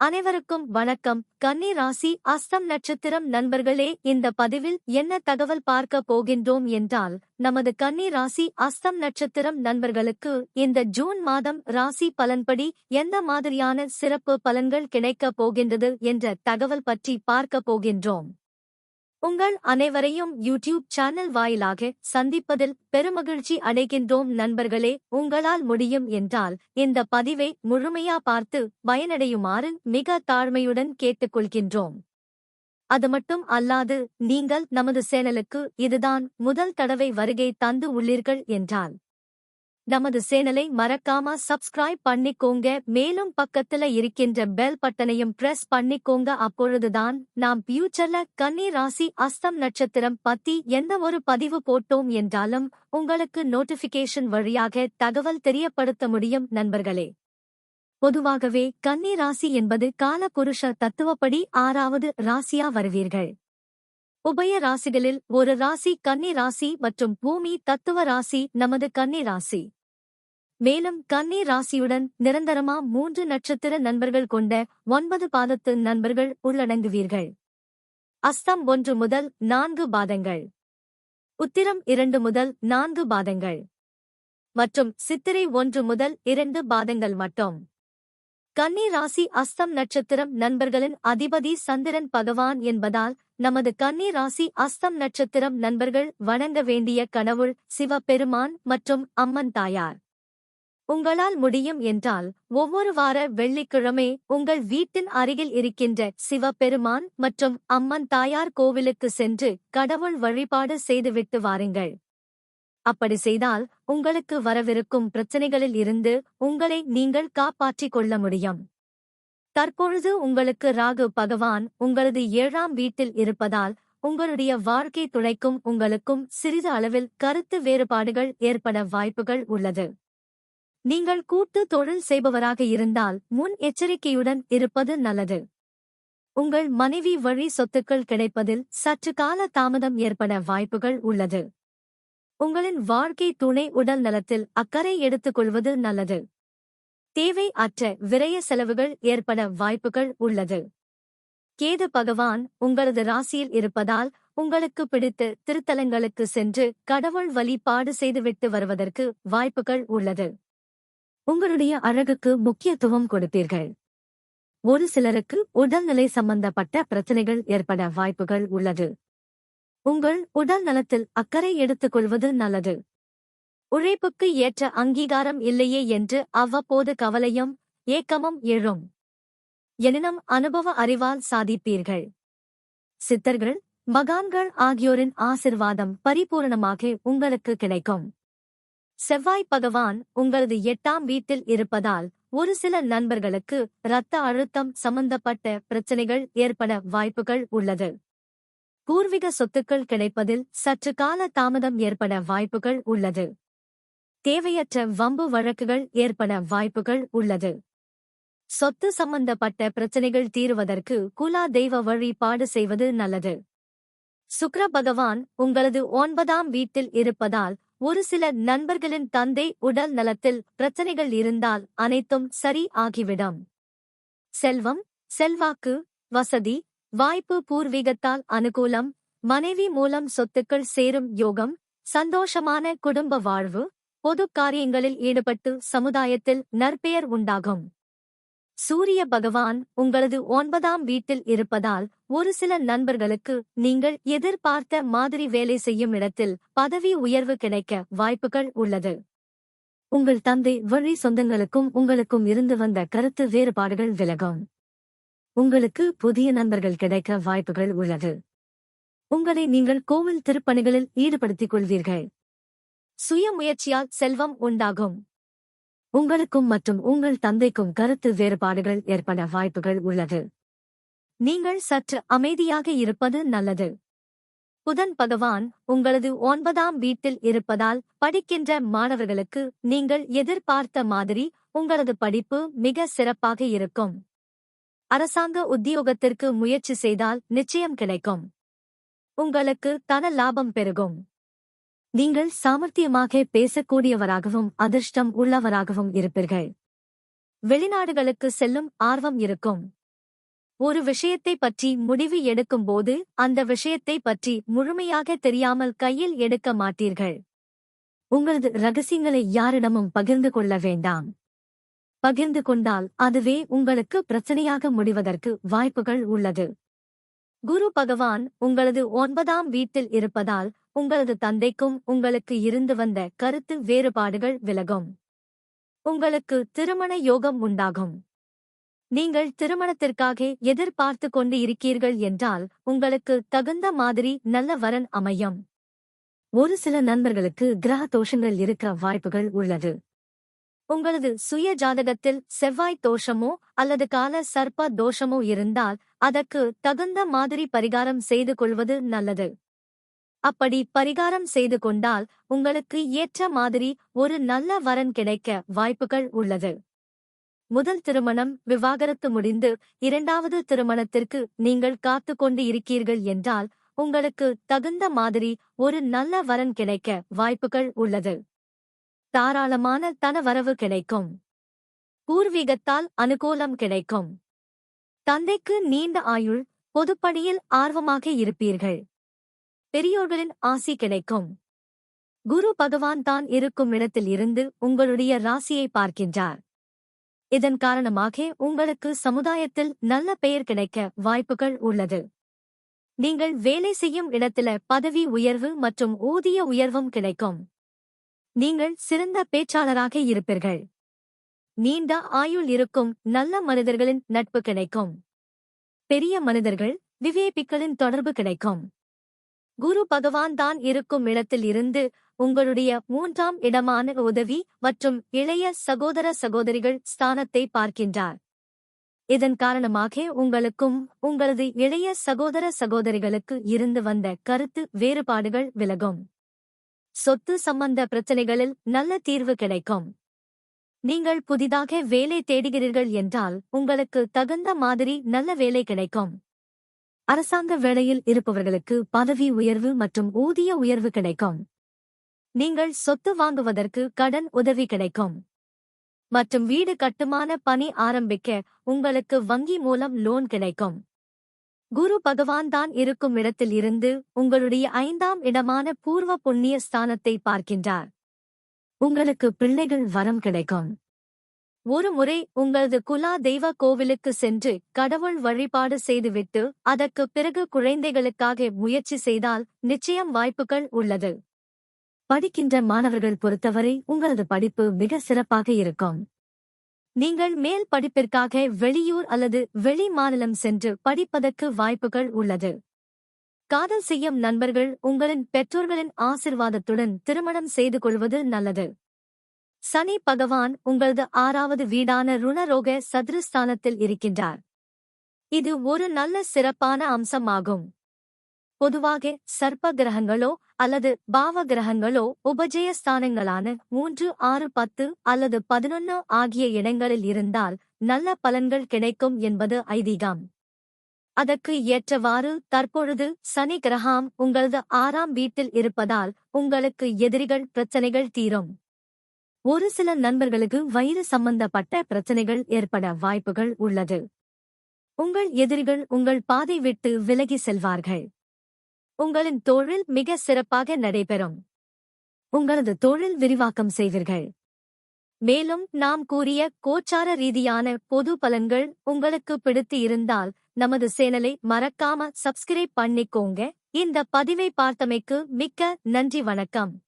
அனைவருக்கும் வணக்கம். கன்னி ராசி அஸ்தம் நட்சத்திரம் நண்பர்களே இந்த பதிவில் என்ன தகவல் பார்க்க போகின்றோம் என்றால் நமது கன்னி ராசி அஸ்தம் நட்சத்திரம் நண்பர்களுக்கு இந்த ஜூன் மாதம் ராசி பலன்படி எந்த மாதிரியான சிறப்பு பலன்கள் கிடைக்கப் போகின்றது என்ற தகவல் பற்றி பார்க்க போகின்றோம். உங்கள் அனைவரையும் யூடியூப் சேனல் வாயிலாக சந்திப்பதில் பெருமகிழ்ச்சி அடைகின்றோம் நண்பர்களே. உங்களால் முடியும் என்றால் இந்த பதிவை முழுமையா பார்த்து பயனடையுமாறு மிக தாழ்மையுடன் கேட்டுக்கொள்கின்றோம். அது மட்டும் அல்லாது நீங்கள் நமது சேனலுக்கு இதுதான் முதல் தடவை வருகை தந்து உள்ளீர்கள் என்றால் நமது சேனலை மறக்காம சப்ஸ்கிரைப் பண்ணிக்கோங்க. மேலும் பக்கத்துல இருக்கின்ற பெல் பட்டனையும் பிரஸ் பண்ணிக்கோங்க. அப்பொழுதுதான் நாம் ஃபியூச்சர்ல கன்னி ராசி அஸ்தம் நட்சத்திரம் பத்தி எந்த ஒரு பதிவு போட்டோம் என்றாலும் உங்களுக்கு நோட்டிபிகேஷன் வழியாக தகவல் தெரியப்படுத்த முடியும் நண்பர்களே. பொதுவாகவே கன்னி ராசி என்பது காலபுருஷ தத்துவப்படி ஆறாவது ராசியா வருவீர்கள். உபய ராசிகளில் ஒரு ராசி கன்னி ராசி மற்றும் பூமி தத்துவ ராசி நமது கன்னி ராசி. மேலும் கன்னி ராசியுடன் நிரந்தரமா மூன்று நட்சத்திர நண்பர்கள் கொண்ட ஒன்பது பாதத்து நண்பர்கள் உள்ளடங்குவீர்கள். அஸ்தம் ஒன்று முதல் நான்கு பாதங்கள். உத்திரம் இரண்டு முதல் நான்கு பாதங்கள். மற்றும் சித்திரை ஒன்று முதல் இரண்டு பாதங்கள் மட்டும். கன்னி ராசி அஸ்தம் நட்சத்திரம் நண்பர்களின் அதிபதி சந்திரன் பகவான் என்பதால் நமது கன்னி ராசி அஸ்தம் நட்சத்திரம் நண்பர்கள் வணங்க வேண்டிய கடவுள் சிவபெருமான் மற்றும் அம்மன் தாயார். உங்களால் முடியும் என்றால் ஒவ்வொரு வார வெள்ளிக்கிழமை உங்கள் வீட்டின் அருகில் இருக்கின்ற சிவபெருமான் மற்றும் அம்மன் தாயார் கோவிலுக்கு சென்று கடவுள் வழிபாடு செய்துவிட்டு வாருங்கள். அப்படி செய்தால் உங்களுக்கு வரவிருக்கும் பிரச்சனைகளில் இருந்து உங்களை நீங்கள் காப்பாற்றிக் கொள்ள முடியும். தற்பொழுது உங்களுக்கு ராகு பகவான் உங்களது ஏழாம் வீட்டில் இருப்பதால் உங்களுடைய வாழ்க்கை துணைக்கும் உங்களுக்கும் சிறிது அளவில் கருத்து வேறுபாடுகள் ஏற்பட வாய்ப்புகள் உள்ளது. நீங்கள் கூட்டு தொழில் செய்பவராக இருந்தால் முன் எச்சரிக்கையுடன் இருப்பது நல்லது. உங்கள் மனைவி வழி சொத்துக்கள் கிடைப்பதில் சற்று கால தாமதம் ஏற்பட வாய்ப்புகள் உள்ளது. உங்களின் வாழ்க்கை துணை உடல் நலத்தில் அக்கறை எடுத்துக்கொள்வது நல்லது. தேவை அற்ற விரய செலவுகள் ஏற்பட வாய்ப்புகள் உள்ளது. கேது பகவான் உங்களது ராசியில் இருப்பதால் உங்களுக்கு பிடித்த திருத்தலங்களுக்கு சென்று கடவுள் வழிபாடு செய்துவிட்டு வருவதற்கு வாய்ப்புகள் உள்ளது. உங்களுடைய அழகுக்கு முக்கியத்துவம் கொடுப்பீர்கள். ஒரு சிலருக்கு உடல்நிலை சம்பந்தப்பட்ட பிரச்சனைகள் ஏற்பட வாய்ப்புகள் உள்ளது. உங்கள் உடல் நலத்தில் அக்கறை எடுத்துக் கொள்வது நல்லது. உழைப்புக்கு ஏற்ற அங்கீகாரம் இல்லையே என்று அவ்வப்போது கவலையும் ஏக்கமும் எழும். எனினும் அனுபவ அறிவால் சாதிப்பீர்கள். சித்தர்கள் மகான்கள் ஆகியோரின் ஆசிர்வாதம் பரிபூரணமாக உங்களுக்கு கிடைக்கும். செவ்வாய் பகவான் உங்களது எட்டாம் வீட்டில் இருப்பதால் ஒரு சில நண்பர்களுக்கு இரத்த அழுத்தம் சம்பந்தப்பட்ட பிரச்சனைகள் ஏற்பட வாய்ப்புகள் உள்ளது. பூர்வீக சொத்துக்கள் கிடைப்பதில் சற்று கால தாமதம் ஏற்பட வாய்ப்புகள் உள்ளது. தேவையற்ற வம்பு வழக்குகள் ஏற்பட வாய்ப்புகள் உள்ளது. சொத்து சம்பந்தப்பட்ட பிரச்சனைகள் தீருவதற்கு குலா தெய்வ வழிபாடு செய்வது நல்லது. சுக்ர பகவான் உங்களது ஒன்பதாம் வீட்டில் இருப்பதால் ஒரு சில நண்பர்களின் தந்தை உடல் நலத்தில் பிரச்சனைகள் இருந்தால் அனைத்தும் சரி ஆகிவிடும். செல்வம் செல்வாக்கு வசதி வாய்ப்பு பூர்வீகத்தால் அனுகூலம் மனைவி மூலம் சொத்துக்கள் சேரும் யோகம் சந்தோஷமான குடும்ப வாழ்வு பொது காரியங்களில் ஈடுபட்டு சமுதாயத்தில் நற்பெயர் உண்டாகும். சூரிய பகவான் உங்களது ஒன்பதாம் வீட்டில் இருப்பதால் ஒரு சில நண்பர்களுக்கு நீங்கள் எதிர்பார்த்த மாதிரி வேலை செய்யும் இடத்தில் பதவி உயர்வு கிடைக்க வாய்ப்புகள் உள்ளது. உங்கள் தந்தை வழி சொந்தங்களுக்கும் உங்களுக்கும் இருந்து வந்த கருத்து வேறுபாடுகள் விலகும். உங்களுக்கு புதிய நண்பர்கள் கிடைக்க வாய்ப்புகள் உள்ளது. உங்களை நீங்கள் கோவில் திருப்பணிகளில் ஈடுபடுத்திக் கொள்வீர்கள். சுய முயற்சியால் செல்வம் உண்டாகும். உங்களுக்கும் மற்றும் உங்கள் தந்தைக்கும் கருத்து வேறுபாடுகள் ஏற்பட வாய்ப்புகள் உள்ளது. நீங்கள் சற்று அமைதியாக இருப்பது நல்லது. புதன் பகவான் உங்களது ஒன்பதாம் வீட்டில் இருப்பதால் படிக்கின்ற மாணவர்களுக்கு நீங்கள் எதிர்பார்த்த மாதிரி உங்களது படிப்பு மிக சிறப்பாக இருக்கும். அரசாங்க உத்தியோகத்திற்கு முயற்சி செய்தால் நிச்சயம் கிடைக்கும். உங்களுக்கு தன லாபம் பெருகும். நீங்கள் சாமர்த்தியமாக பேசக்கூடியவராகவும் அதிர்ஷ்டம் உள்ளவராகவும் இருப்பீர்கள். வெளிநாடுகளுக்கு செல்லும் ஆர்வம் இருக்கும். ஒரு விஷயத்தை பற்றி முடிவு எடுக்கும்போது அந்த விஷயத்தை பற்றி முழுமையாக தெரியாமல் கையில் எடுக்க மாட்டீர்கள். உங்களது ரகசியங்களை யாரிடமும் பகிர்ந்து கொள்ள வேண்டாம். பகிர்ந்து கொண்டால் அதுவே உங்களுக்கு பிரச்சனையாக முடிவதற்கு வாய்ப்புகள் உள்ளது. குரு பகவான் உங்களது ஒன்பதாம் வீட்டில் இருப்பதால் உங்களது தந்தைக்கும் உங்களுக்கு இருந்து வந்த கருத்து வேறுபாடுகள் விலகும். உங்களுக்கு திருமண யோகம் உண்டாகும். நீங்கள் திருமணத்திற்காக எதிர்பார்த்து கொண்டு இருக்கீர்கள் என்றால் உங்களுக்கு தகுந்த மாதிரி நல்ல வரன் அமையும். ஒரு சில நண்பர்களுக்கு கிரக தோஷங்கள் இருக்க வாய்ப்புகள் உள்ளது. உங்களது சுய ஜாதகத்தில் செவ்வாய் தோஷமோ அல்லது கால சர்ப்ப தோஷமோ இருந்தால் அதற்கு தகுந்த மாதிரி பரிகாரம் செய்து கொள்வது நல்லது. அப்படி பரிகாரம் செய்து கொண்டால் உங்களுக்கு ஏற்ற மாதிரி ஒரு நல்ல வரன் கிடைக்க வாய்ப்புகள் உள்ளது. முதல் திருமணம் விவாகரத்து முடிந்து இரண்டாவது திருமணத்திற்கு நீங்கள் காத்து கொண்டு இருக்கீர்கள் என்றால் உங்களுக்கு தகுந்த மாதிரி ஒரு நல்ல வரன் கிடைக்க வாய்ப்புகள் உள்ளது. தாராளமான தனவரவு கிடைக்கும். பூர்வீகத்தால் அனுகூலம் கிடைக்கும். தந்தைக்கு நீண்ட ஆயுள் பொதுப்பணியில் ஆர்வமாக இருப்பீர்கள். பெரியோர்களின் ஆசி கிடைக்கும். குரு பகவான் தான் இருக்கும் இடத்தில் இருந்து உங்களுடைய ராசியை பார்க்கின்றார். இதன் காரணமாக உங்களுக்கு சமுதாயத்தில் நல்ல பெயர் கிடைக்க வாய்ப்புகள் உள்ளது. நீங்கள் வேலை செய்யும் இடத்தில பதவி உயர்வு மற்றும் ஊதிய உயர்வும் கிடைக்கும். நீங்கள் சிறந்த பேச்சாளராக இருப்பீர்கள். நீண்ட ஆயுள் இருக்கும் நல்ல மனிதர்களின் நட்பு கிடைக்கும். பெரிய மனிதர்கள் விவேபிக்களின் தொடர்பு கிடைக்கும். குரு பகவான் தான் இருக்கும் இடத்தில் இருந்து உங்களுடைய மூன்றாம் இடமான உதவி மற்றும் இளைய சகோதர சகோதரிகள் ஸ்தானத்தை பார்க்கின்றார். இதன் காரணமாக உங்களுக்கும் உங்களது இளைய சகோதர சகோதரிகளுக்கு இருந்து வந்த கருத்து வேறுபாடுகள் விலகும். சொத்து சம்பந்த பிரச்சனைகளில் நல்ல தீர்வு கிடைக்கும். நீங்கள் புதிதாக வேலை தேடுகிறீர்கள் என்றால் உங்களுக்கு தகுந்த மாதிரி நல்ல வேலை கிடைக்கும். அரசாங்க வேலையில் இருப்பவர்களுக்கு பதவி உயர்வு மற்றும் ஊதிய உயர்வு கிடைக்கும். நீங்கள் சொத்து வாங்குவதற்கு கடன் உதவி கிடைக்கும். மற்றும் வீடு கட்டுமான பணி ஆரம்பிக்க உங்களுக்கு வங்கி மூலம் லோன் கிடைக்கும். குரு பகவான் தான் இருக்கும் இடத்தில் இருந்து உங்களுடைய ஐந்தாம் இடமான பூர்வ புண்ணிய ஸ்தானத்தை பார்க்கின்றார். உங்களுக்கு பிள்ளைகள் வரம் கிடைக்கும். ஒரு முறை உங்களது குலா தெய்வ கோவிலுக்கு சென்று கடவுள் வழிபாடு செய்துவிட்டு அதற்கு பிறகு குழந்தைகளுக்காக முயற்சி செய்தால் நிச்சயம் வாய்ப்புகள் உள்ளது. படிக்கின்ற மாணவர்கள் பொறுத்தவரை உங்களது படிப்பு மிக சிறப்பாக இருக்கும். நீங்கள் மேல் படிப்பிற்காக வெளியூர் அல்லது வெளி மாநிலம் சென்று படிப்பதற்கு வாய்ப்புகள் உள்ளது. காதல் செய்யும் நண்பர்கள் உங்களின் பெற்றோர்களின் ஆசிர்வாதத்துடன் திருமணம் செய்து கொள்வது நல்லது. சனி பகவான் உங்களது ஆறாவது வீடான ருணரோக சதுரஸ்தானத்தில் இருக்கின்றார். இது ஒரு நல்ல சிறப்பான அம்சமாகும். பொதுவாக சர்ப்ப கிரகங்களோ அல்லது பாவ கிரகங்களோ உபஜய ஸ்தானங்களான மூன்று ஆறு பத்து அல்லது பதினொன்னு ஆகிய இடங்களில் இருந்தால் நல்ல பலன்கள் கிடைக்கும் என்பது ஐதீகம். அதற்கு ஏற்றவாறு தற்பொழுது சனி கிரகாம் உங்களது ஆறாம் வீட்டில் இருப்பதால் உங்களுக்கு எதிரிகள் பிரச்சனைகள் தீரும். ஒரு சில நண்பர்களுக்கு வயிறு சம்பந்தப்பட்ட பிரச்சனைகள் ஏற்பட வாய்ப்புகள் உள்ளது. உங்கள் எதிரிகள் உங்கள் பாதை விட்டு விலகி செல்வார்கள். உங்களின் தொழில் மிக சிறப்பாக நடைபெறும். உங்களது தொழில் விரிவாக்கம் செய்வீர்கள். மேலும் நாம் கூறிய கோச்சார ரீதியான பொது பலன்கள் உங்களுக்கு பிடித்து இருந்தால் நமது சேனலை மறக்காம சப்ஸ்கிரைப் பண்ணிக்கோங்க. இந்த பதிவை பார்த்தமைக்கு மிக்க நன்றி வணக்கம்.